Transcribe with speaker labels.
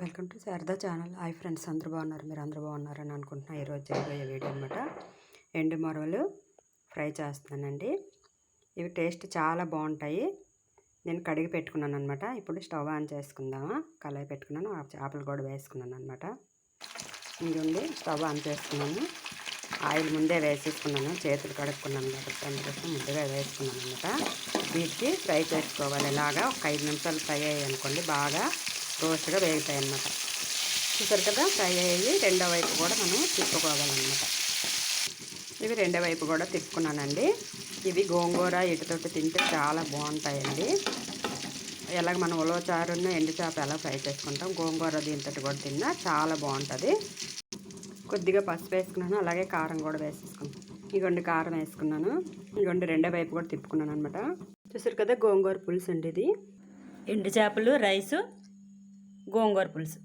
Speaker 1: Welcome to Sharada channel. Hi friends అందరూ బాగున్నారు? మీరు అందరూ బాగున్నారని అనుకుంటున్నా. ఈరోజు చేయబోయే వీడియో అనమాట ఎండు మొరవలు ఫ్రై చేస్తున్నానండి. ఇవి టేస్ట్ చాలా బాగుంటాయి. నేను కడిగి పెట్టుకున్నాను అనమాట ఇప్పుడు స్టవ్ ఆన్ చేసుకుందామా? కళాయి పెట్టుకున్నాను. ఆ చేపలు కూడా వేసుకున్నాను అనమాట ఇదిగోండి స్టవ్ ఆన్ చేసుకున్నాను. ఆయిల్ ముందే వేసేసుకున్నాను. చేతులు కడుక్కున్నాను కాబట్టి అందుకోసం ముందుగా వేసుకున్నాను అనమాట వీటికి ఫ్రై చేసుకోవాలి. ఇలాగా ఒక ఐదు నిమిషాలు ఫ్రై అయ్యాయి అనుకోండి బాగా రోస్ట్గా వేగుతాయి అన్నమాట చూసారు కదా ఫ్రై అయ్యి రెండో వైపు కూడా మనం తిప్పుకోవాలన్నమాట ఇవి రెండో వైపు కూడా తిప్పుకున్నానండి. ఇవి గోంగూర ఇటుతోటి తింటే చాలా బాగుంటాయండి. ఎలాగ మనం ఉలవచారును ఎండు చేప ఎలా ఫ్రై చేసుకుంటాం గోంగూర దీంతో కూడా తిన్నా చాలా బాగుంటుంది. కొద్దిగా పసుపు వేసుకున్నాను అలాగే కారం కూడా వేసేసుకున్నాను. ఇగోండి కారం వేసుకున్నాను. ఇగోండి రెండో వైపు కూడా తిప్పుకున్నాను అనమాట చూసారు కదా గోంగూర పులుసు అండి ఇది.
Speaker 2: ఎండు చేపలు రైసు గోంగూర పులుసు